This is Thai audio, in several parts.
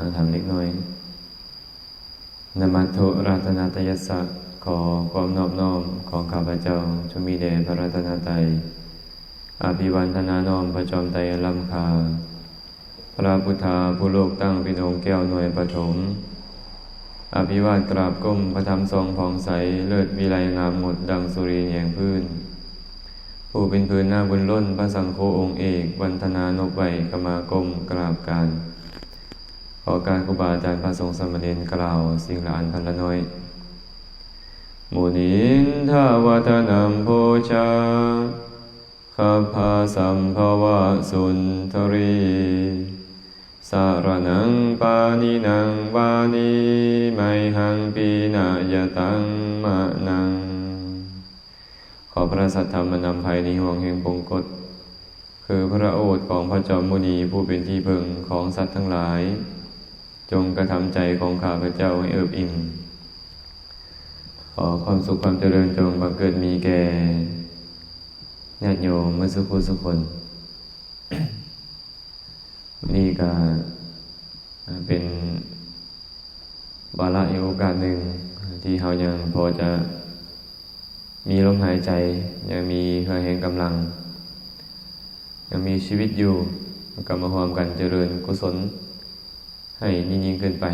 างธรรมเล็กน้อยนมัตถุรัตนาตยสะขอความนอบน้อมของข้าพเจ้าจงมีแด่พระรัตนตรัยอภิวันธนาน้อมพระจอมไตรลัมคา พระพุทธาผู้โลกตั้งเป็นองค์แก้วหน่วยปฐมอภิวาทกราบก้มพระธรรมทรงผ่องใสเลิศวิไลงามหมดดังสุรีแห่งพื้น ผู้เป็นพื้นหน้าบุญล้นพระสังโฆองค์เอกวันธนานบไว้กมากรมกราบการ อการครูบาอาจารย์พระสงฆ์สมเณรกล่าว สิ่งละอันพันละน้อยมุนินทาวัฒนัมโพชาขัพพาสัมภวะสุนทรีสารนังปานินังวานิไมหังปีนายตังมะนัง ขอพระสัทธรรมนำภัยในห่วงแห่งปงกฎคือพระโอษฐ์ของพระจอมมุนีผู้เป็นที่พึ่งของสัตว์ทั้งหลาย จงกระทำใจของข้าพเจ้าให้เอิบอิ่ม ขอความสุขความเจริญจงบังเกิดมีแก่ญาติโยมเมื่อสุขุสุขคนนี่ก็เป็นวาระอีกโอกาสหนึ่งที่เรายังพอจะมีลมหายใจ ยังมีเครื่องแห่งกำลัง ยังมีชีวิตอยู่ก็มาหวมกันเจริญกุศล ให้ยิ่งยิ่งขึ้นไป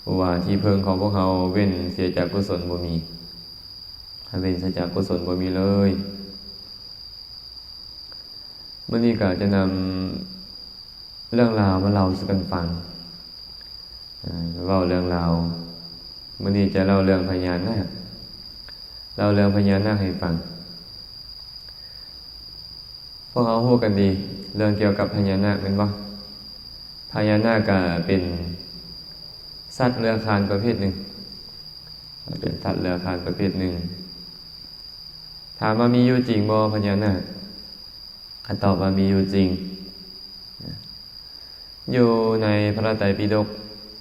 เพราะว่าที่เพิงของพวกเราเว้นเสียจากกุศลบ่มีให้เว้นเสียจากกุศลบ่มีเลยเมื่อนี้ก็จะนำเรื่องราวมาเล่าสู่กันฟังเล่าเรื่องราวเมื่อนี้จะเล่าเรื่องพญานาคเล่าเรื่องพญานาคให้ฟังพวกเขาพูดกันดี เรื่องเกี่ยวกับพญานาคเป็นว่า พญานาคเป็นสัตว์เลื้อยคานประเภทหนึ่ง เป็นสัตว์เลื้อยคานประเภทหนึ่ง ถามว่ามีอยู่จริงบ่พญานาคตอบว่ามีอยู่จริง อยู่ในพระไตรปิฎก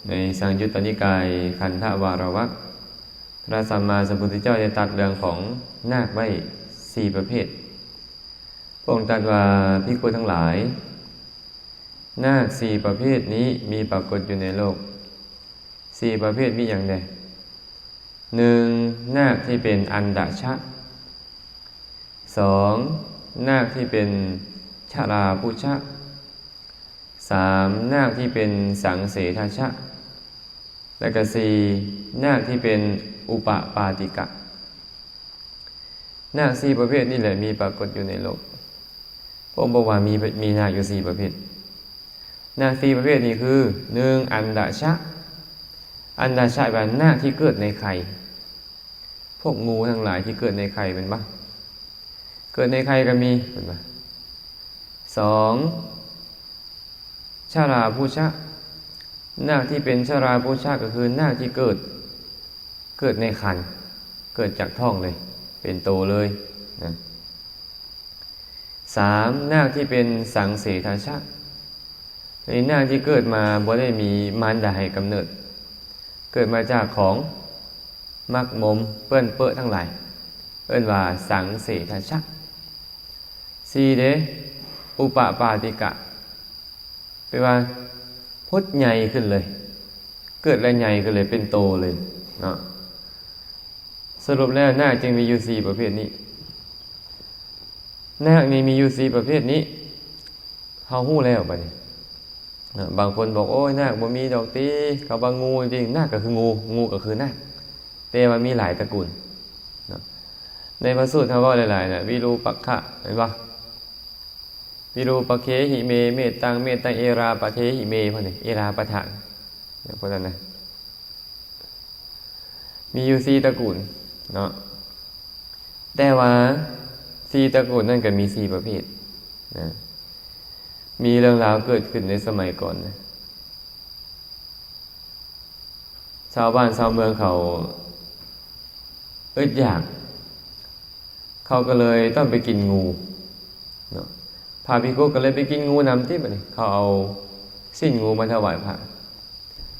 ในสังยุตตนิกายคันธวารวักพระสัมมาสัมพุทธเจ้าได้ตรัสเรื่องของนาคไว้สี่ประเภทพระองค์ตรัสว่าพิคุทั้งหลาย นาคสี่ประเภทนี้มีปรากฏอยู่ในโลกสี่ประเภทมีอย่างใดหนึ่งนาคที่เป็นอันดาชะสองนาคที่เป็นชาราพุชะสามนาคที่เป็นสังเสทชะ และก็สี่นาคที่เป็นอุปปาติกะ นาคสี่ประเภทนี่แหละมีปรากฏอยู่ในโลกพระองค์บอกว่ามีมีนาคอยู่สี่ประเภท นาคสี่ประเภทนี้คือหนึ่งอันดาชะ อันดาชะแปลนาที่เกิดในไข่พวกงูทั้งหลายที่เกิดในไข่เป็นบ้าเกิดในไข่ก็มีเป็นบ้าสองชาราผู้ชะนาที่เป็นชาราผู้ชะก็คือหน้าที่เกิด เกิดในคันเกิดจากท้องเลย เป็นโตเลยนะสามหน้าที่เป็นสังเสทาชะ ในนาที่เกิดมาบ่ได้มีมารดาให้กำเนิด เกิดมาจากของมักมมเปื้อนเปื้อทั้งหลาย เอิ้นว่าสังเสทาชะสี่เดอุปปาติกะแปลว่าพดใหญ่ขึ้นเลย เกิดแล้วใหญ่ขึ้นเลยเป็นโตเลยเนาะสรุปแล้วนาคจึงมีอยู่สี่ประเภทนี้นาคนี้มีอยู่สี่ประเภทนี้เขาหู้แล้วไป บางคนบอกโอ้ยนาคบ่มีดอกตีเขาบางงูจริงนาคก็คืองู งูก็คือนาคแต่มันมีหลายตระกูลในพระสูตรเขาว่าหลายๆนะวิรูปักขะเห็นปะวิรูปะเคหิเมเมตตังเมตตังเอราปะเทหิเมพอนี่เอราปะทานเนี่ยพวกนั้นนะมีอยู่สี่ตระกูลเนาะแต่ว่าสี่ตระกูลนั่นก็มีสี่ประเภทนะ มีเรื่องราวเกิดขึ้นในสมัยก่อนนะชาวบ้านชาวเมืองเขาอึดอยาก เขาก็เลยต้องไปกินงูเนาะพระภิกษุก็เลยไปกินงูนำที่มันเขาเอาสิ้นงูมาถวายพระ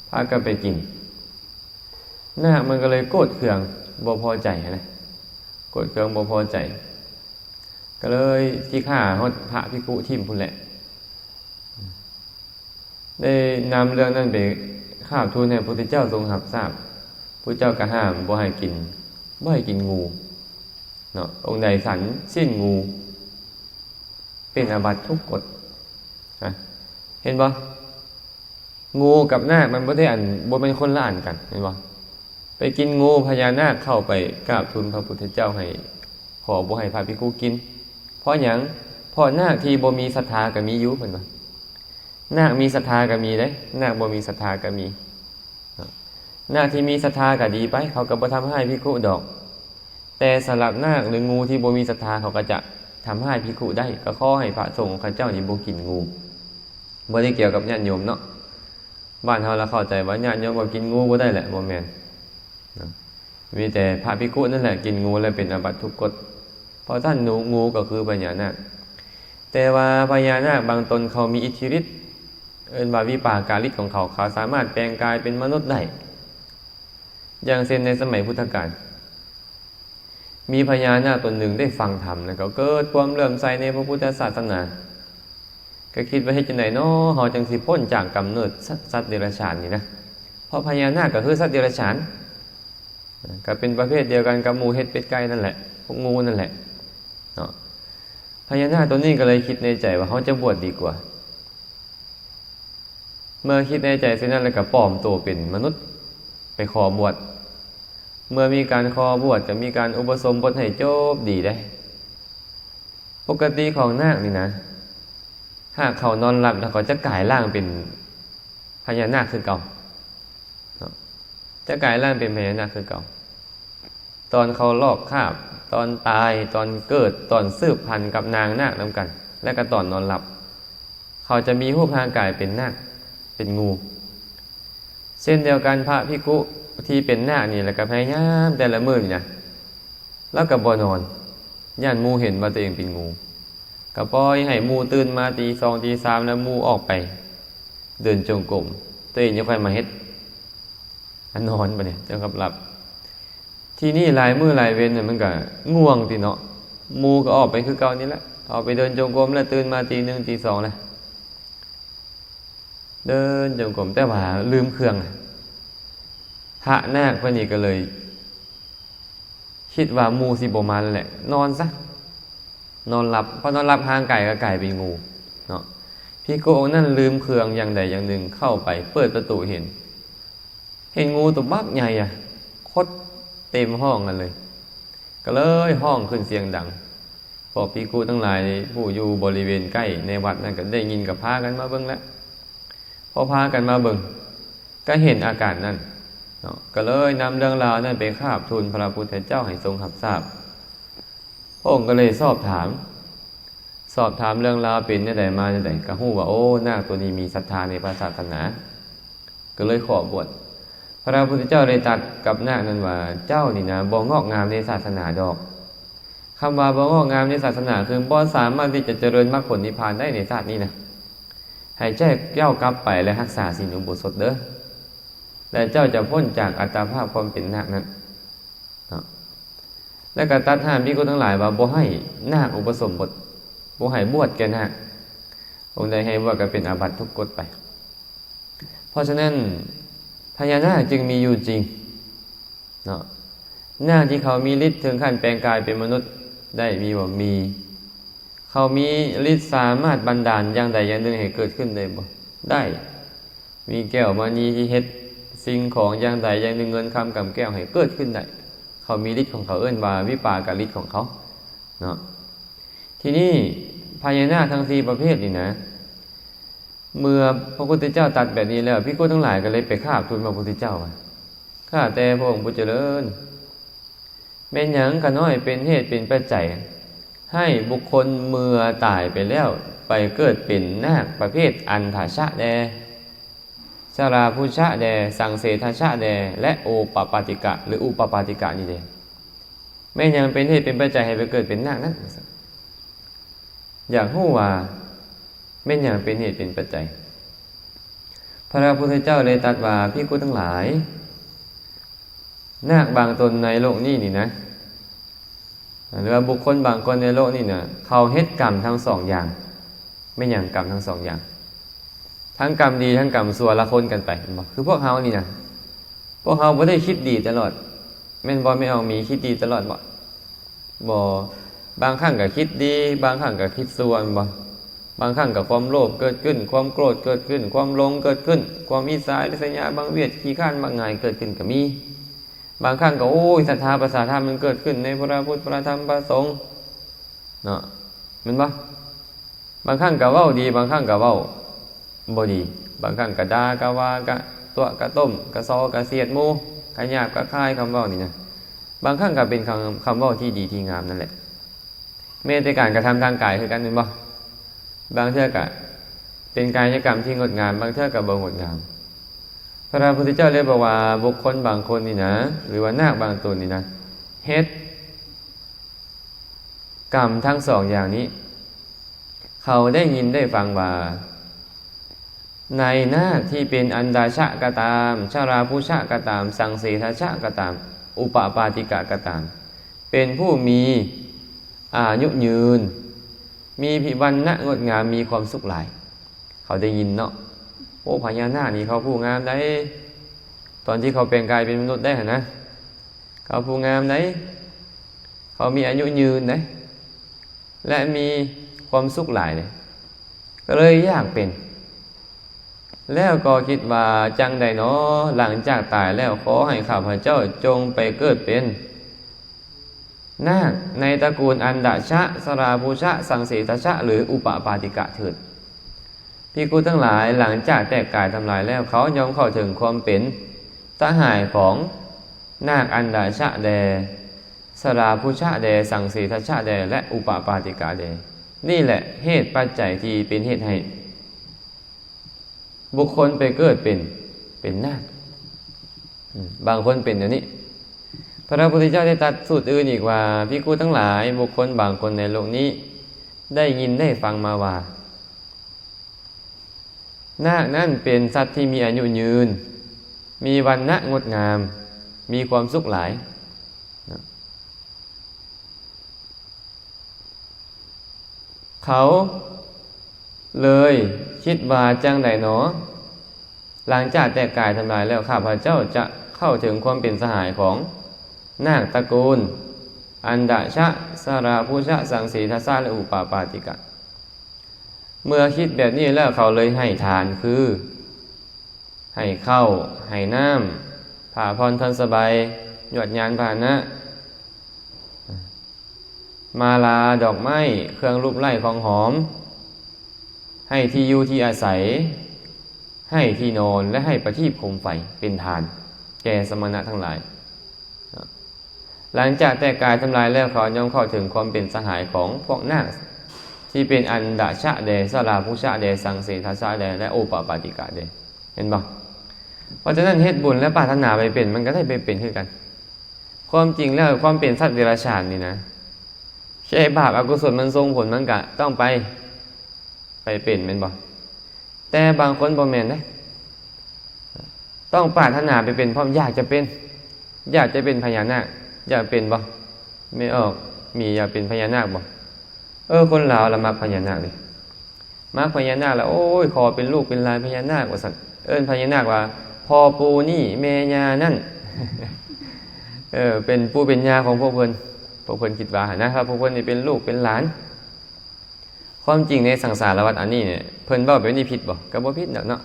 พระก็ไปกินหน้ามันก็เลยโกรธเคืองบ่พอใจนะโกรธเคืองบ่พอใจ ก็เลยที่ฆ่าพระภิกุทิมพุ่นแหละ ได้นำเรื่องนั้นไปข้าบทูลให้พระพุทธเจ้าทรงรับทราบพระเจ้าก็ห้ามบ่ให้กินบ่ให้กินงูเนาะองค์ใดสันสิ้นงู เป็นอาบัติทุกกฎนะเห็นบ่งูกับนาคมันบ่ได้อันบ่เป็นคนละอันกันเห็นบ่ไปกินงูพญานาคเข้าไปกราบทูลพระพุทธเจ้าให้ ขอบ่ให้พระภิกขุกิน เพราะหยังเพราะนาคที่บ่มีศรัทธาก็มีอยู่เพิ่นว่า นาคมีศรัทธาก็มีเด้นาคบ่มีศรัทธาก็มีนาคที่มีศรัทธาก็ดีไป เขาก็บ่ทำให้ภิกขุดอก แต่สำหรับนาคหรืองูที่บ่มีศรัทธาเขาก็จะทำให้ภิกขุได้ ก็ขอให้พระสงฆ์ข้าเจ้านี่บ่กินงูบ่ได้เกี่ยวกับญาติโยมเนาะบ้านเฮาละเข้าใจว่าญาติโยมบ่กินงูบ่ได้แหละบ่แม่นมีแต่พระภิกขุนั่นแหละกินงูแล้วเป็นอาบัติทุกกฎเพราะท่านหนูงูก็คือพญานาคแต่ว่าพญานาคบางตนเขามีอิทธิฤทธิ์ เอินว่าวิปาการฤทธิ์ของเขาเขาสามารถแปลงกายเป็นมนุษย์ได้อย่างเช่นในสมัยพุทธกาลมีพญานาคตนหนึ่งได้ฟังธรรมแล้วก็เกิดความเลื่อมใสในพระพุทธศาสนา ก็คิดว่าให้จังไหนเนาะเฮาจังสิพ้นจากกำเนิดสัตว์เดรัจฉานนี่นะเพราะพญานาคก็คือสัตว์เดรัจฉานก็เป็นประเภทเดียวกันกับหมูเห็ดเป็ดไก่นั่นแหละพวกงูนั่นแหละเนาะพญานาคตัวนี้ก็เลยคิดในใจว่าเขาจะบวชดีกว่า เมื่อคิดในใจเช่นนั้นแล้วก็ปลอมตัวเป็นมนุษย์ไปขอบวชเมื่อมีการคอบวชจะมีการอุปสมบทให้จบดีได้ ปกติของนาคนี่นะหากเขานอนหลับแล้วก็จะกลายร่างเป็นพญานาคคือเก่าจะกลายร่างเป็นพญานาคคือเก่า ตอนเขาลอกคาบ ตอนตายตอนเกิดตอนสืบพันธุ์กับนางนาคนำกัน และก็ตอนนอนหลับ เขาจะมีรูปร่างกายเป็นนาค เป็นงูเช่นเดียวกันพระพิกุที่เป็นหน้านี่แหละก็พยายามแต่ละมือนี่นะแล้วกับบนอนย่านมูเห็นว่าตัวเองเป็นงูก็ปล่อยให้มูตื่นมาตีสองตีสามแล้วมูออกไป เดินจงกรมตัวเองยังค่อยมาเฮ็ดอันนอนไปเนี่ยจนกับหลับ ที่นี่ลายมือลายเว้นเนี่ยมันก็ง่วงตีเนาะมูก็ออกไปคือเก่านี่แหละออกไปเดินจงกรมแล้วตื่นมาตีหนึ่งตีสองเลย เดินจงกรมแต่ว่าลืมเครื่องพระนาคพระนี่ก็เลย คิดว่ามูสิบมาแหละ นอนซะนอนหลับพอนอนหลับห่างไก่ก็ไก่เป็นงูเนาะพี่โกนั่นลืมเครื่องอย่างใดอย่างหนึ่งเข้าไป เปิดประตูเห็น เห็นงูตัวบักใหญ่อะคดเต็มห้องกันเลย ก็เลยห้องขึ้นเสียงดังพอพี่กูทั้งหลายผู้อยู่บริเวณใกล้ในวัดนั่นก็ได้ยินกับพากันมาเบิ้งแล้ว พอพากันมาเบิ้งก็เห็นอาการนั้นเนาะก็เลยนำเรื่องราวนั้นไปคาบทูลพระพุทธเจ้าให้ทรงรับทราบพระองค์ก็เลยสอบถาม สอบถามเรื่องราวเป็นได้มาได้ก็หู้ว่าโอ้นาคตัวนี้มีศรัทธาในพระศาสนา ก็เลยขอบวชพระพุทธเจ้าเลยตัดกับนาคนั้นว่าเจ้านี่นะบ่งอกงามในศาสนาดอกคำว่าบ่งอกงามในศาสนาคือบ่สามารถที่จะเจริญมรรคผลนิพพานได้ในชาตินี้นะ ให้แจ้เจ้ากลับไปและรักษาศีลอุโบสถเด้อและเจ้าจะพ้นจากอัตภาพความเป็นนาคนั้นและก็ตัดห้ามพี่ก็ทั้งหลายว่าบ่ให้นาคอุปสมบทบ่ให้บวชแก่นาคองค์ใดให้บวชก็เป็นอาบัติทุกกฎไป เพราะฉะนั้นพญานาคจึงมีอยู่จริงเนาะนาคที่เขามีฤทธิ์ถึงขั้นแปลงกายเป็นมนุษย์ได้มีบ่มี เขามีฤทธิ์สามารถบันดาลอย่างใดอย่างหนึ่งให้เกิดขึ้นได้บ่ได้ มีแก้วมานีที่เฮ็ดสิ่งของอย่างใดอย่างหนึ่งเงินคำกับแก้วให้เกิดขึ้นได้เขามีฤทธิ์ของเขาเอื้นว่าวิปากฤทธิ์ของเขาเนาะทีนี้พญานาคทั้งสี่ประเภทนี่นะ เมื่อพระพุทธเจ้าตัดแบบนี้แล้วพี่กู้ทั้งหลายก็เลยไปข้าบทูลพระพุทธเจ้าว่าข้าแต่พระองค์ผู้เจริญเป็นหยังกันน้อยเป็นเหตุเป็นปัจจัย ให้บุคคลเมื่อตายไปแล้ว ไปเกิดเป็นนาคประเภทอันถาชะแดชาราพุชะแด สังเสทชะแด และโอปปาติกะ หรืออุปปาติกะนี่เดแม่ยังเป็นเหตุเป็นปัจจัยให้ไปเกิดเป็นนาคนั้นอยากหู้ว่าแม่ยังเป็นเหตุเป็นปัจจัย พระพุทธเจ้าเลยตรัสว่าพี่กุทั้งหลาย นาคบางตนในโลกนี้นี่นะ หรือว่าบุคคลบางคนในโลกนี้เนี่ยเขาเฮ็ดกรรมทั้งสองอย่าง ไม่อย่างกรรมทั้งสองอย่าง ทั้งกรรมดีทั้งกรรมสัวละคนกันไปคือพวกเฮานี่นะพวกเฮาไม่ได้คิดดีตลอดแม่นบ่ไม่เอามีคิดดีตลอดบ่บ่บางครั้งก็คิดดี บางครั้งก็คิดสัวบ่บางครั้งก็ความโลภเกิดขึ้น ความโกรธเกิดขึ้น ความหลงเกิดขึ้น ความอิจฉาริษยาบางเวียดขี้ข้านบางงายเกิดขึ้นก็มี บางครั้งก็โอ้ยศรัทธาภาษาธรรมมันเกิดขึ้นในพระพุทธพระธรรมพระสงฆ์เนาะมันบ่บางครั้งก็เว้าดี บางครั้งก็เว้าบ่ดี บางครั้งก็ด่ากะว่ากะตัวกะต้มกะซอกะเสียดมูกะหยาบกะคายคำเว้านี่นะบางครั้งก็เป็นคำคำเว้าที่ดีที่งามนั่นแหละแม้แต่การกระทำทางกายคือกันม่นบ่บางเทื่อก็เป็นกายกรรมที่งดงาม บางเทื่อก็บ่งดงาม พระพุทธเจ้าเลยบอกว่า บุคคลบางคนนี่นะ หรือว่านาคบางตนนี่นะเฮ็ดกรรมทั้งสองอย่างนี้ เขาได้ยินได้ฟังว่าในหน้าที่เป็นอันดาชะกตาม ชาราพุชะกตาม สังเสทชะกตาม อุปปาติกะกตาม เป็นผู้มีอายุยืน มีผิวันณะงดงามมีความสุขหลาย เขาได้ยินเนาะ โอ้พญานาคนี่เขาผู้งามได้ ตอนที่เขาเป็นกายเป็นมนุษย์ได้หนะ เขาผู้งามได้ เขามีอายุยืนได้ และมีความสุขหลายเลยก็เลยอยากเป็น แล้วก็คิดว่าจังใดเนาะหลังจากตายแล้วขอให้ข้าพเจ้าจงไปเกิดเป็นนาคในตระกูลอันดาชะสราภูชะ สังเสทชะ หรืออุปปาติกะเถิด พี่กูทั้งหลายหลังจากแตกกายทำลายแล้วเขายอมเข้าถึงความเป็นสหายของนาคอันดาชะแดสราภูชะแดสังสีทชะแดและอุปปาติกาแดนี่แหละเหตุปัจจัยที่เป็นเหตุให้ บุคคลไปเกิดเป็นเป็นนาคบางคนเป็นอย่างนี้ พระพุทธเจ้าได้ตัดสูตรอื่นอีกว่าพี่กูทั้งหลายบุคคลบางคนในโลกนี้ ได้ยินได้ฟังมาว่า นาคนั่นเป็นสัตว์ที่มีอายุยืน มีวันณะงดงาม มีความสุขหลายเขาเลยคิดว่าจังใดหนอ หลังจากแต่กายทำลายแล้วข้าพเจ้าจะเข้าถึงความเป็นสหายของนาคตระกูล อันดาชะสาราภูชะสังสีทัสสะและอุปาปาติกะ เมื่อคิดแบบนี้แล้วเขาเลยให้ทานคือ ให้เข้าให้น้ำผ่าพรทนสบายหยดยานผ่านะ มาลาดอกไม้เครื่องรูปไล่ของหอม ให้ที่อยู่ที่อาศัย ให้ที่นอนและให้ประทีปโคมไฟเป็นทาน แก่สมณะทั้งหลาย หลังจากแต่กายทำลายแล้วเขาย่อมเข้าถึงความเป็นสหายของพวกนาค ที่เป็นอันดาชะเดสลาภูชะเดสังเสทัสสะเดและโอปปาติกะเดเห็นบ่เพราะฉะนั้นเฮ็ดบุญและปรารถนาไปเป็นมันก็ได้ไปเป็นคือกัน ความจริงแล้วความเป็นสัตว์เดรัจฉานนี่นะแค่บาปอกุศลมันทรงผลมันก็ต้องไปไปเป็นเป็นบ่แต่บางคนบ่แม่นนะต้องปรารถนาไปเป็นเพราะอยากจะเป็น อยากจะเป็นพญานาคอยากเป็นบ่ไม่ออกมีอยากเป็นพญานาคบ่ เออคนลาวละมักพญานาคเลยมักพญานาคล้วโอ้ยขอเป็นลูกเป็นหลานพญานาคว่าสันเอิ้นพญานาคว่าพ่อปูนี่แม่ยานั่นเออเป็นปูเป็นยาของพวกเพิ่นพวกเพิ่นคิดว่านะครับพวกเพิ่นนี่เป็นลูกเป็นหลาน ความจริงในสังสารวัฏอันนี้เนี่ยเพิ่นเว้าแบบนี้ผิดบ่ก็บ่ผิดดอกเนาะ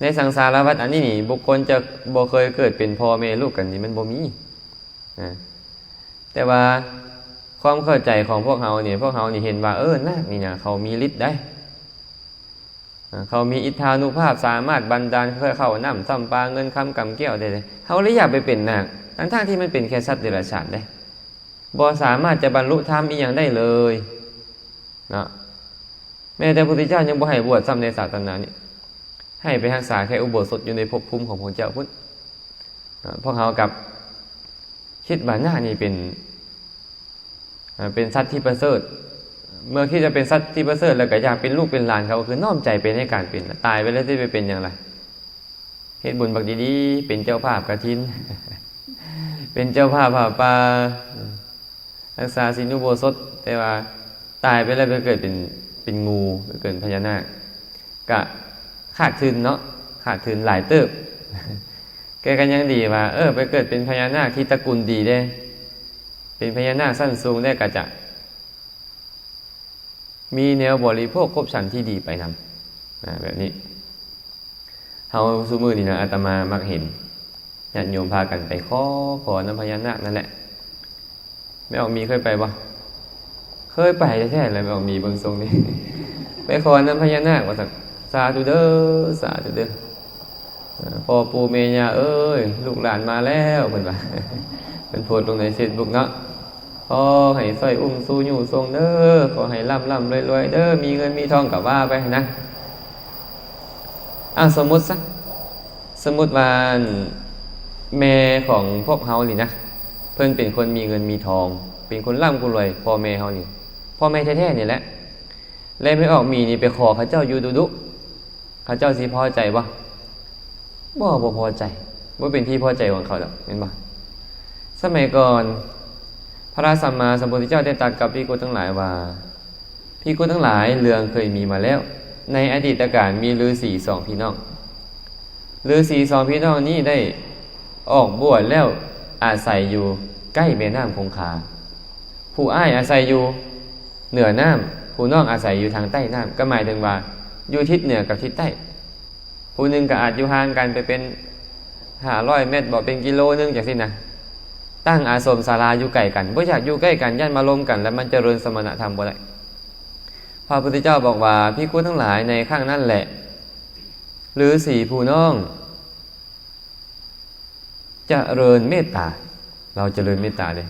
ในสังสารวัฏอันนี้นี่บุคคลจะบ่เคยเกิดเป็นพ่อแม่ลูกกันนี่มันบ่มีนะแต่ว่า ความเข้าใจของพวกเขาเนี่ยพวกเขานี่เห็นว่า เออนาคนี่นะเขามีฤทธิ์ได้เขามีอิทธานุภาพสามารถบันดาลเพื่อเข้าน้ำซ้ำปลาเงินคำกำแก้วได้เลยเขาเลยอยากไปเป็นนาคทั้งทที่มันเป็นแค่สัตว์เดรัจฉานได้บ่สามารถจะบรรลุธรรมอีกอย่างได้เลยนะแม้แต่พระพุทธเจ้ายังบ่ให้บวชซ้ำในศาสนานี่ให้ไปรักษาแค่อุโบสถอยู่ในภพภูมิของพระเจ้าพุทธพวกเขากับคิดว่าหน้านี่เป็น เป็นสัตว์ที่ประเสริฐ เมื่อที่จะเป็นสัตว์ที่ประเสริฐแล้วก็อยากเป็นลูกเป็นหลานเขาคือน้อมใจเป็นให้การเป็นตายไปแล้วที่ไปเป็นอย่างไรเหตุบุญบักดีๆเป็นเจ้าภาพกระทิน เป็นเจ้าภาพผ่าปลารักษาสินุโบสถแต่ว่าตายไปแล้วไปเกิดเป็นเป็นงูไปเกิดพญานาคกะขาดทุนเนาะขาดทุนหลายเติบแกกันยังดีว่า เออ ไปเกิดเป็นพญานาคที่ตระกูลดีได้ เป็นพญานาคสั้นสูงได้กระจะมีแนวบริโภคครบฉันที่ดีไปนำนะแบบนี้เฮาซูมือนี่นะอาตมามักเห็นญาติโยมพากันไปขอขอน้ำพญานาคนั่นแหละไม่ออกมีเคยไปปะเคยไปแท้ๆเลยไม่ออกมีเบางทรงนี่ไปขอน้ำพญานาคว่าสักสาธุเด้อสาธุเด้อพ่อปูเมยาเอ้ย ลูกหลานมาแล้วเพิ่นว่าเป็นโพสต์ลงในเฟซบุ๊กเนาะ ขอให้สร้อยอุ้มสู้อยู่ทรงเด้อขอให้ร่ำร่ำรวยรวยเด้อมีเงินมีทองกับว่าไปนะอะสมมุติซะสมมุติว่าแม่ของพวกเฮานี่นะเพิ่นเป็นคนมีเงินมีทอง เป็นคนร่ำคนรวยพ่อแม่เฮานี่พ่อแม่แท้ๆนี่แหละเลยไม่ออกมีนี่ไปขอเขาเจ้าอยู่ดุดุเขาเจ้าสิพอใจบ่บ่บ่พอใจว่าเป็นที่พอใจของเขาดอกเห็นบ่สมัยก่อน ระสัมมาสัมพุทธเจ้าได้ตรัสกับพี่กุทั้งหลายว่าพี่กุทั้งหลายเรืองเคยมีมาแล้ว ในอดีตการมีฤาษีสองพี่น้องฤาษีสองพี่น้องนี้ได้ออกบวชแล้วอาศัยอยู่ใกล้แม่น้ำคงคา ผู้อ้ายอาศัยอยู่เหนือน้ำผู้น้องอาศัยอยู่ทางใต้น้ำก็หมายถึงว่าอยู่ทิศเหนือกับทิศใต้ ผู้หนึ่งก็อาจอยู่ห่างกันไปเป็นหาร้อยเมตรบอกเป็นกิโลนึงจากสินะ ตั้งอาสมศาลาอยู่ใกล้กันบ่อยากอยู่ใกล้กันย่านมาลมกัน แล้วมันจเจริญสมณธรรมบ่ได้พระพุทธเจ้าบอกว่าพี่คุณทั้งหลายในข้างนั่นแหละ หรือสี่ผู้น้องจเจริญเมตตา เราจเจริญเมตตาเลย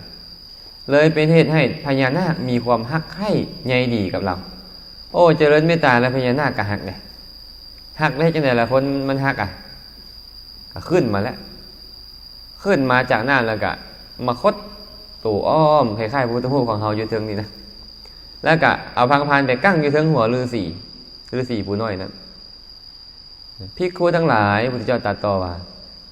เลยเป็นเหตุให้พญานาคมีความฮักใคร่ใยดีกับเรา โอ้เจริญเมตตาแล้วพญานาคก็ฮักเลยฮักได้จังไดละคนมันฮักอะก็ขึ้นมาแล้ว ขึ้นมาจากน้ำแล้วก็ มาคดตู่อ้อมคล้ายๆพุทธภูมิของเฮาอยู่เทิงนี่นะแล้วก็เอาพังพานไปกั้งอยู่เทิงหัวฤาษีฤาษีผู้น้อยนั้นพิกคูทั้งหลายพุทธเจ้าตรัสต่อว่า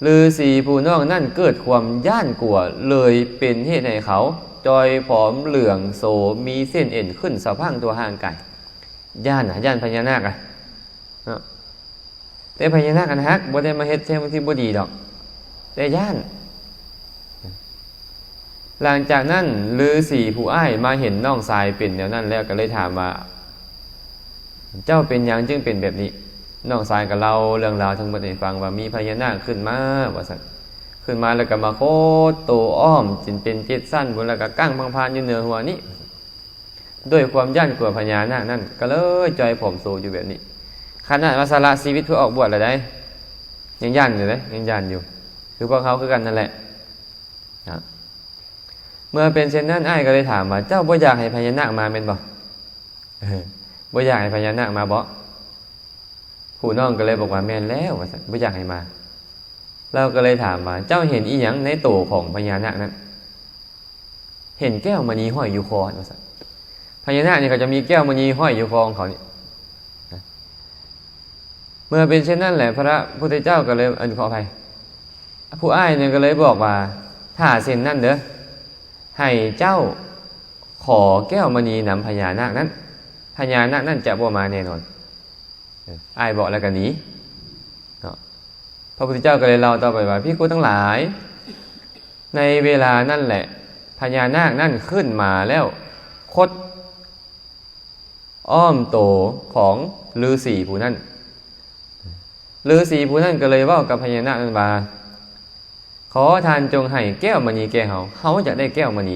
ฤาษีผู้น้องนั่นเกิดความย่านกลัวเลยเป็นเหตุให้เขาจอยผอมเหลืองโสมีเส้นเอ็นขึ้นสะพังตัวห่างไก่ย่านนะย่านพญานาคอะเนาะแต่พญานาคอันฮักบ่ได้มาเฮ็ดแท้ที่บ่ดีดอก แต่ย่าน หลังจากนั้นฤาษีผู้อ้ายมาเห็นน้องทรายเป็นแนวนั้นแล้วก็เลยถามว่า เจ้าเป็นยังจึงเป็นแบบนี้น้องทรายกับเราเรื่องราวทั้งหมดให้ฟังว่ามีพญานาคขึ้นมาว่าสันขึ้นมาแล้วก็มาโคตโตอ้อมจินเป็นเจ็ดสั้นบนแล้วก็กั้งพังพานอยู่เหนือหัวนี้ด้วยความย่านกลัวพญานาคนั่นก็เลยจอยผมโซอยู่แบบนี้ขณะมาสละชีวิตเพื่อออกบวชอะไรได้ยังย่านอยู่เลยยังย่านอยู่ คือพวกเขาคือกันนั่นแหละนะ เมื่อเป็นเช่นนั้นไอ้ก็เลยถามว่าเจ้าบ่อยากให้พญานาคมาเป็นบ่เออบ่อยากให้พญานาคมาบ่ผู้น้องก็เลยบอกว่าแม่นแล้วว่าซั่นบ่อยากให้มา เราก็เลยถามว่าเจ้าเห็นอีหยังในโตของพญานาคนั้น เห็นแก้วมณีห้อยอยู่คอว่าซั่นพญานาคเนี่ยเขาจะมีแก้วมณีห้อยอยู่คอของเขานี่นะเมื่อเป็นเช่นนั้นแหละ พระพุทธเจ้าก็เลยอันขออภัยผู้อ้ายเนี่ยก็เลยบอกว่าถ้าเส้นนั่นเด้อ ให้เจ้าขอแก้วมณีนำพญานาคนั้นพญานาคนั้นจะบ่มาแน่นอนอ้ายบอกแล้วกันนี้พระพุทธเจ้าก็เลยเล่าต่อไปว่าพี่กูทั้งหลาย ในเวลานั่นแหละพญานาคนั่นขึ้นมาแล้วคด อ้อมโตของฤาษีผู้นั้นฤาษีผู้นั้นก็เลยว่ากับพญานาคนั้นว่า ขอทานจงให้แก้วมณีแก่เขาเขาจะได้แก้วมณี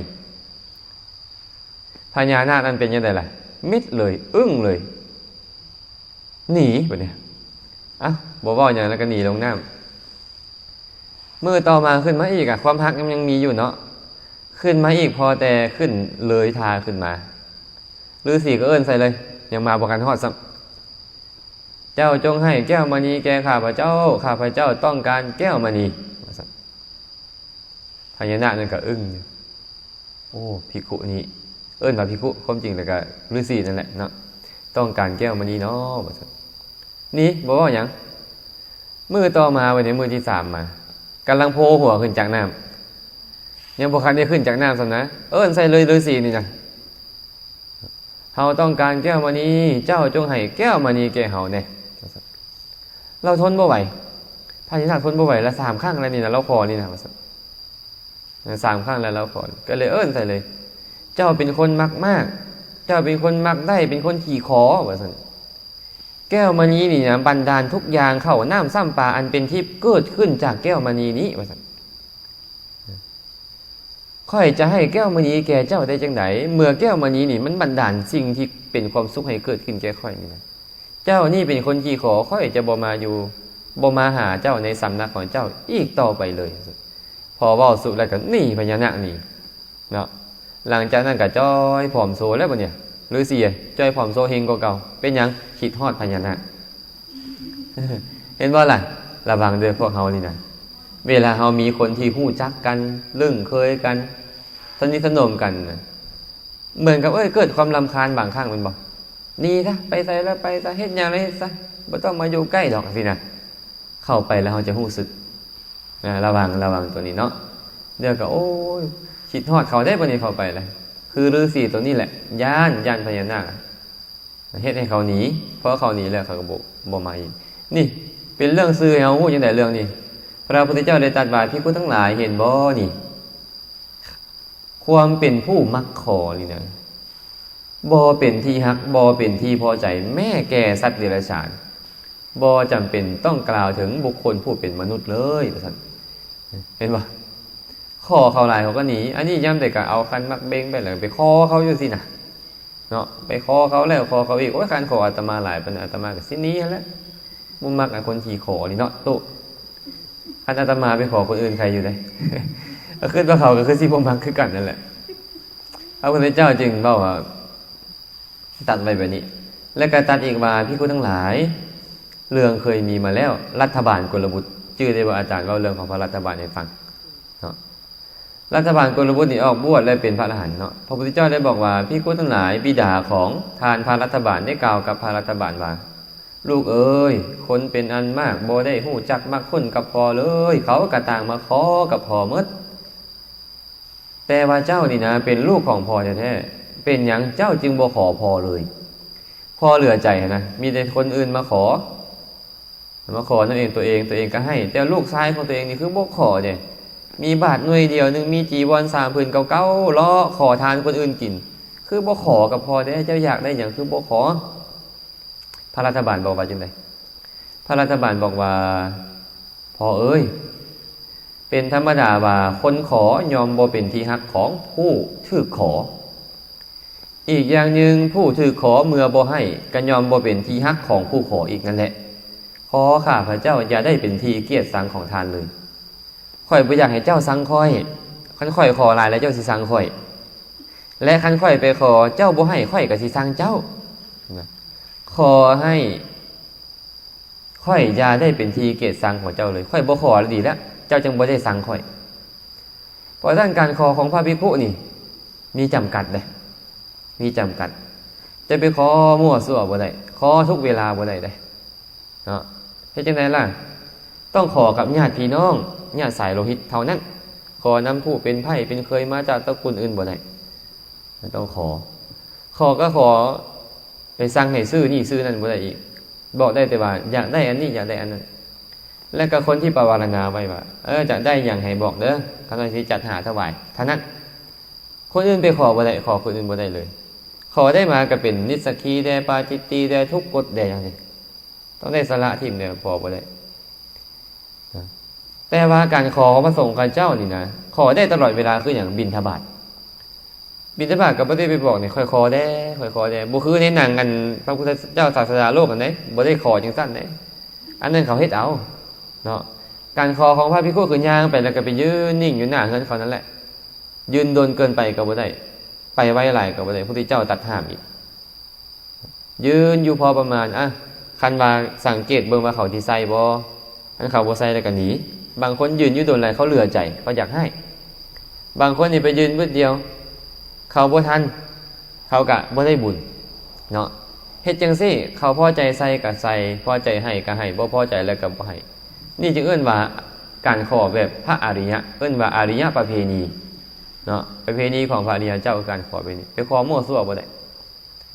พญานาคนั้นเป็นยังไงล่ะ มิดเลย อึ้งเลย หนีไปเนี่ยอะบอกว่าอย่างแล้วก็หนีลงน้ำเมื่อต่อมาขึ้นมาอีกอะความพักยังมีอยู่เนาะขึ้นมาอีกพอแต่ขึ้นเลยทาขึ้นมาฤาษีก็เอิ้นใส่เลย ยังมาบอกกันทอดซ้ำเจ้าจงให้แก้วมณีแก่ข้าพเจ้าข้าพเจ้าต้องการแก้วมณี พญานาคนั่นก็อึ้งอยู่โอ้พิคุนี่เอิ้นว่าพิคุความจริงแล้วก็ฤาษีนั่นแหละเนาะต้องการแก้วมณีเนาะนี่บอกว่าอย่างมือต่อมาวันนี้มือที่สามมากำลังโผล่หัวขึ้นจากน้ำยังบุคันได้ขึ้นจากน้ำสันะเอิ้นใส่เลยฤาษีนี่นะเฮาต้องการแก้วมณีเจ้าจงให้แก้วมณีแก่เฮาแน่เราทนบ่ไหวพญานาคทนบ่ไหวแล้วสามข้างอะไรนี่นะเราขอนี่นะว่าซั่น สามข้างแล้วเราขอน ก็เลยเอิ้นใส่เลย เจ้าเป็นคนมักมาก เจ้าเป็นคนมักได้เป็นคนขี่ขอว่าสันแก้วมณีนี่นะบันดาลทุกอย่างเข้าน้ำซ้ำปลาอันเป็นทิพย์เกิดขึ้นจากแก้วมณีนี้ว่าสันค่อยจะให้แก้วมณีแก่เจ้าได้จังไหนเมื่อแก้วมณีนี่มันบันดาลสิ่งที่เป็นความสุขให้เกิดขึ้นแก่ค่อยนี่นะเจ้านี่เป็นคนขี่ขอค่อยจะบ่มาอยู่บ่มาหาเจ้าในสำนักของเจ้าอีกต่อไปเลย อว่าสุดแล้วก็นี่พญานาคนี่เนาะหลังจากนั้นก็จ้อยผอมโซแล้วบ่เนี่ยหรือเสียจ้อยผอมโซเฮงกว่าเก่า เป็นยังคิดฮอดพญานาคเห็นว่าล่ะ ระวังเด้อพวกเฮานี่นะเวลาเฮามีคนที่ฮู้จักกันเรื่องเคยกันสนิทสนมกันนะเหมือนกับเอ้ยเกิดความลำคาญบางครั้งมันบอกนี่ซะไปใส่แล้วไปซะเฮ็ดยังแล้วเฮ็ดซะบ่ต้องมาอยู่ใกล้ดอกสินะเข้าไปแล้วเฮาจะรู้สึก ระวังระวังตัวนี้เนาะเดี๋ยวก็โอ้ยคิดทอดเขาได้ปะเนี่ยเขาไปเลยคือฤาษีตัวนี้แหละย่านย่านพญานาคเฮ็ดให้เขาหนีเพราะเขาหนีแล้วเขาก็บอกบมาอีกนี่ เป็นเรื่องซื้อให้เขาพูดยังไงเรื่องนี้พระพุทธเจ้าได้ตรัสบาพี่ผู้ทั้งหลายเห็นบ่นี่ ความเป็นผู้มักขอนี่นะบอเป็นที่ฮักบอเป็นที่พอใจ แม่แก่สัตว์เดรัจฉานบอจำเป็นต้องกล่าวถึงบุคคลผู้เป็นมนุษย์เลยท่าน เห็นปะคอเขาหลายเขาก็หนี อันนี้ย่ำแต่ก็เอาคันมักเบงไปเลยไปคอเขาอยู่สินะเนาะไปคอเขาแล้วคอเขาอีกโอ้ยคันคออาตมาหลายเป็นอาตมากับสินี้แล้วมุมมักอ้คนขี่คอนี่เนาะตุอันอาตมาไปขอคนอื่นใครอยู่ได้ก็ขึ้นว่าเขาก็คือสิพมักคือกันนั่นแหละพระพุทธเจ้าจึงบอกว่าตัดไปแบบนี้ และการตัดอีกมาพี่คุณทั้งหลาย เรื่องเคยมีมาแล้ว รัฐบาลกลบุตร ชื่อได้ว่าอาจารย์เล่าเรื่องของพระรัฐบาลให้ฟังรัฐบาลกลบุตรนี่ออกบวชและเป็นพระอรหันต์เนาะพระพุทธเจ้าได้บอกว่าพี่กุทั้งหลายบิดาของทานพระรัฐบาลได้กล่าวกับพระรัฐบาลว่าลูกเอ้ย คนเป็นอันมากบ่ได้หู้จักมักคนกับพอเลย เขากระต่างมาขอกับพอเมดแต่ว่าเจ้านี่นะ เป็นลูกของพอแท้ๆเป็นอย่างเจ้าจึงบ่ขอพอเลย พอเหลือใจนะมีแต่คนอื่นมาขอ มาขอนั่นเองตัวเองตัวเองก็ให้ แต่ลูกชายของตัวเองนี่คือบ่ขอเนี่ยมีบาทหน่วยเดียวหนึ่งมีจีวรสามผืนเก่าๆล้อขอทานคนอื่นกิน คือบ่ขอกับพอได้เจ้าอยากได้อย่างคือบ่ขอ พระรัฐบาลบอกว่าจังไดพระรัฐบาลบอกว่า พอเอ้ย เป็นธรรมดาว่าคนขอยอมบ่เป็นที่ฮักของผู้ถือขอ อีกอย่างหนึ่งผู้ถือขอเมื่อบ่ให้ก็ยอมบ่เป็นที่ฮักของผู้ขออีกนั่นแหละ ขอข้าพระเจ้าอย่าได้เป็นทีเกียรติสังของทานเลยข่อยบ่อยากให้เจ้าสังค่อยคันข่อยขอลายแล้วเจ้าสิสังข่อย และคันข่อยไปขอเจ้าบ่ให้ข่อยก็สิสังเจ้าขอให้ข่อยอย่าได้เป็นทีเกียรติสังของเจ้าเลยข่อยบ่ขอแล้วดีแล้วเจ้าจึงบ่ได้สังข่อยเพราะด้านการขอของพระภิกขุนี่ มีจำกัดเลยมีจำกัด จะไปขอมั่วซั่วบ่ได้ขอทุกเวลาบ่ได้เลยเนาะ เฮ็ดจังไดล่ะ ต้องขอกับญาติพี่น้องญาติสายโลหิตเท่านั้น ขอนำผู้เป็นไผ่เป็นเคยมาจากตระกูลอื่นบ่ได้ต้องขอ ขอก็ขอไปสั่งให้ซื้อนี่ซื้อนั่นบ่ได้อีก บอกได้แต่ว่า อยากได้อันนี้อยากได้อันนั้น และก็คนที่ประวารณาไว้ว่า เออจะได้อย่างให้บอกเด้อคำนที่จัดหาถวายเท่านั้นคนอื่นไปขอบ่ได้ขอคนอื่นบ่ได้เลย ขอได้มาก็เป็นนิสกีแดปาจิตตีแดทุกกฎแดอย่างนี้ ต้องได้สละทิมเดียพอบ่ได้แต่ว่าการขอพระสงฆ์การเจ้านี่นะขอได้ตลอดเวลาคืออย่างบินทบาทบินทบาทกับพระเจ้ไปบอกเนี่ยคอยขอได้คอยขอได้บุคือในหนังกันพระพุทธเจ้าศาสดาโลกกันไหนบ่ได้ขอจังสั้นไหนอันนั้นเขาเฮ็ดเอาเนาะการขอของพระพิฆุคือย่างไปแล้วก็ไปยืนนิ่งอยู่หน้าเฮือนเขานั่นแหละ ยืนโดนเกินไปกับบ่ได้ ไปไว้ไหลกับบ่ได้พระพุทธเจ้าตัดห้ามอีก ยืนอยู่พอประมาณอะ คันว่าสังเกตเบิ่งว่าเขาที่ใส่บ่อันเขาบ่ใส่แล้วก็หนี บางคนยืนอยู่โดนอะไรเขาเหลือใจเขาอยากให้ บางคนนี่ไปยืนมืดเดียว เขาบ่ทัน เขากะบ่ได้บุญเนาะเฮ็ดจังซี่ เขาพอใจใส่กะใส่พอใจให้กะให้บ่พอใจแล้วก็บ่ให้นี่จึงเอิ้นว่าการขอแบบพระอริยะ เอิ้นว่าอริยะประเพณีเนาะประเพณีของพระอริยเจ้าการขอไปนี้ไปขอมั่วซั่วบ่ได้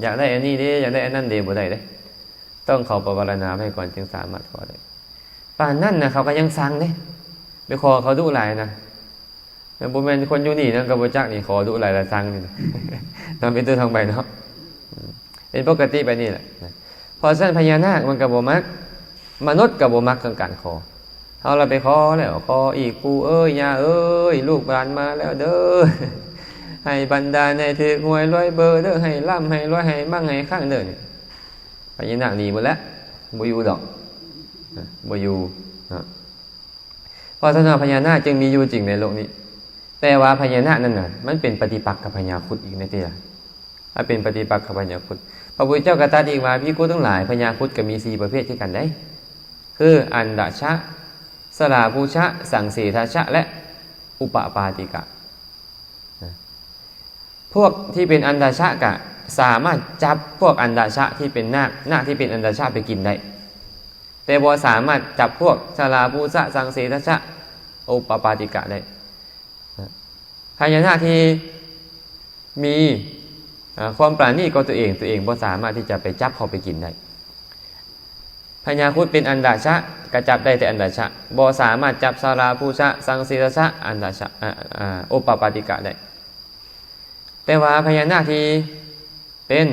อยากได้อันนี้เด้อยากได้อันนั้นเด้บ่ได้เด้ ต้องเขาประวารณาให้ก่อนจึงสามารถขอได้ป่านนั่นนะเขาก็ยังสั่งเด้ไปขอเขาดูหลายนะแต่บุแมนคนอยู่นี่นั่นกับบจักนี่ขอดูหลายละสั่งนี่นะตอนเป็นตัวทองใบเนาะเป็นปกติไปนี่แหละพอเส้นพญานาคมันกับโบมักมนุษย์กับโบมักต้องการขอเอาเราไปขอแล้วขออีกปูเอ้ยยาเอ้ยลูกบานมาแล้วเด้อให้บรรดาในถือหวยรวยเบอร์เด้อให้ร่ำให้รวยให้มั่งให้ข้างเด้อนี่ พญานาคหนีหมดแล้วบอยู่ดอกบอยู่เพราะฉะนั้นพญานาคจึงมีอยู่จริงในโลกนี้ แต่ว่าพญานาคนั่นน่ะ มันเป็นปฏิปักษ์กับพญาคุดอีกในที่ละถ้าเป็นปฏิปักษ์กับพญาคุดพระพุทธเจ้ากตรัสอีกว่าพี่กูทั้งหลายพญาคุดก็มีสี่ประเภทที่กันได้ คืออันดาชะสลาภูชะ สังเสทชะ และอุปปาติกะ พวกที่เป็นอันดาชะกะ สามารถจับพวกอันดาชะที่เป็นนาคนาคที่เป็นอันดาชะไปกินได้ แต่บ่สามารถจับพวกชาลาภูชะสังเสทชะโอปปาติกะได้พญานาคที่มีความปราณีก็ตัวเองตัวเองบ่สามารถที่จะไปจับเขาไปกินได้พญาคุดเป็นอันดาชะกระจับได้แต่อันดาชะบ่สามารถจับชาลาภูชะสังเสทชะอันดาชะโอปปาติกะได้ แต่ว่าพญานาคที่ เป็น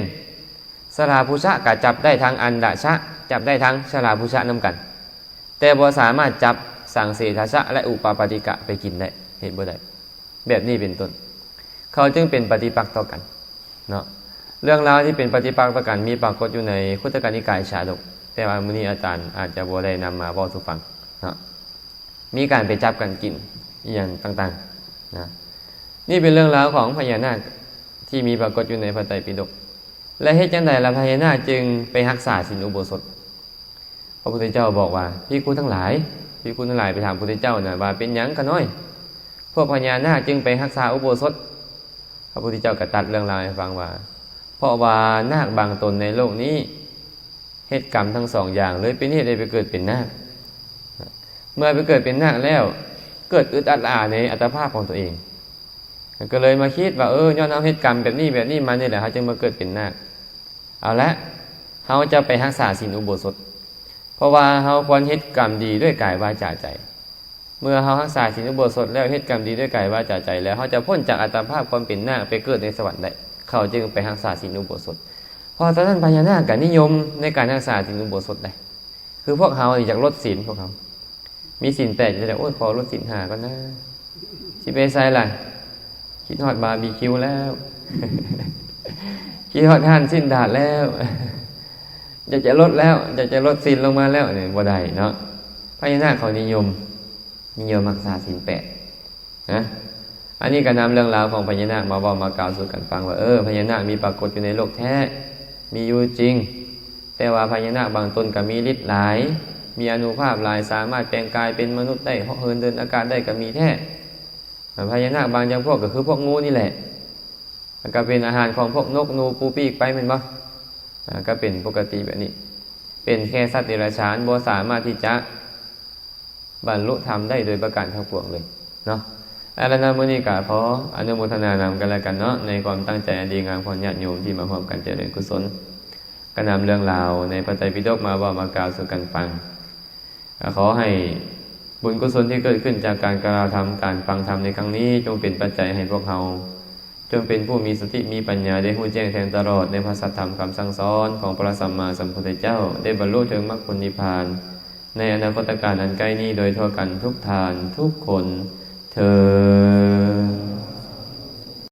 สลาภูชะกะจับได้ทางอันดาชะ จับได้ทั้งสลาภูชะน้ำกัน แต่บ่สามารถจับสังเสทชะ และอุปาปาติกะไปกินได้เห็นบ่ได้แบบนี้เป็นต้น เขาจึงเป็นปฏิปักษ์ต่อกันเนาะเรื่องราวที่เป็นปฏิปักษ์ต่อกันมีปรากฏอยู่ในคุตกานิกายชาดก แต่ว่ามื้อนี้อาจารย์อาจจะบ่ได้นำมาบอกสู่ฟังเนาะมีการไปจับกันกินอย่างต่างๆนะนี่เป็นเรื่องราวของพญานาคที่มีปรากฏอยู่ในพระไตรปิฎก และเหตุจังใดละพญานาคจึงไปรักษาศีลอุโบสถ พระพุทธเจ้าบอกว่าพี่คุณทั้งหลายพี่คุณทั้งหลายไปถามพระพุทธเจ้านะว่าเป็นยังกันน้อย พวกพญานาคจึงไปรักษาอุโบสถ พระพุทธเจ้ากระตัดเรื่องราวให้ฟังว่า เพราะว่านาคบางตนในโลกนี้เหตุกรรมทั้งสองอย่างเลยเป็นเหตุให้ไปเกิดเป็นนาคเมื่อไปเกิดเป็นนาคแล้ว เกิดอึดอัดอาในอัตภาพของตัวเอง ก็เลยมาคิดว่าเออย้อนเอาเหตุกรรมแบบนี้แบบนี้มาเนี่ยแหละเขาจึงมาเกิดเป็นนาคเอาละเขาจะไปรักษาศีลอุโบสถ เพราะว่าเขาควรเหตุกรรมดีด้วยกายวาจาใจ เมื่อเขารักษาศีลอุโบสถแล้วเหตุกรรมดีด้วยกายวาจาใจ แล้วเขาจะพ้นจากอัตภาพความเป็นนาคไปเกิดในสวรรค์ได้เขาจึงไปรักษาศีลอุโบสถพอตอนนั้นพญานาคก็นิยมในการรักษาศีลอุโบสถได้คือพวกเขาอยากลดศีลพวกเขา มีศีลแปดจะได้โอ้ยขอลดศีลหาก็นะสิเปไซล่ะ คิดฮอดบาร์บีคิวแล้วคิดฮอดท่านสิ้นดาดแล้วอยากจะลดแล้วอยากจะลดศีลลงมาแล้วเนี่ยบ่ได้เนาะพญานาคเขานิยม นิยมรักษาศีลแปดนะอันนี้ก็นำเรื่องราวของพญานาคมาบอกมากล่าวสู่กันฟังว่าเออพญานาคมีปรากฏอยู่ในโลกแท้ มีอยู่จริง แต่ว่าพญานาคบางตนก็มีฤทธิ์หลาย มีอนุภาพหลายสามารถแปลงกายเป็นมนุษย์ได้เหาะเหินเดินอากาศได้ก็มีแท้ พญานาคบางจำพวกก็คือพวกงูนี่แหละมันก็เป็นอาหารของพวกนกนูปูปีกไปเป็นบ่ก็เป็นปกติแบบนี้ เป็นแค่สัตว์เดรัจฉานบ่สามารถที่จะบรรลุธรรมได้โดยประการทั้งปวงเลยเนาะอารานามุนีกาขออนุโมทนานามกันแล้วกันเนาะในความตั้งใจอันดีงามของญาติโยมที่มาพร้อมกันเจริญกุศลก็นำเรื่องราวในพระไตรปิฎกมาบอกมากล่าวสู่กันฟัง ขอให้ บุญกุศลที่เกิดขึ้นจากการกระทำการฟังธรรมในครั้งนี้ จงเป็นปัจจัยให้พวกเราจงเป็นผู้มีสติมีปัญญาได้หู้แจ้งแทงตลอดในพระสัทธรรมคำสั่งสอนของพระสัมมาสัมพุทธเจ้า ได้บรรลุถึงมรรคผลนิพพาน ในอนาคตการอันใกล้นี้โดยทั่วกันทุกทานทุกคนเธอ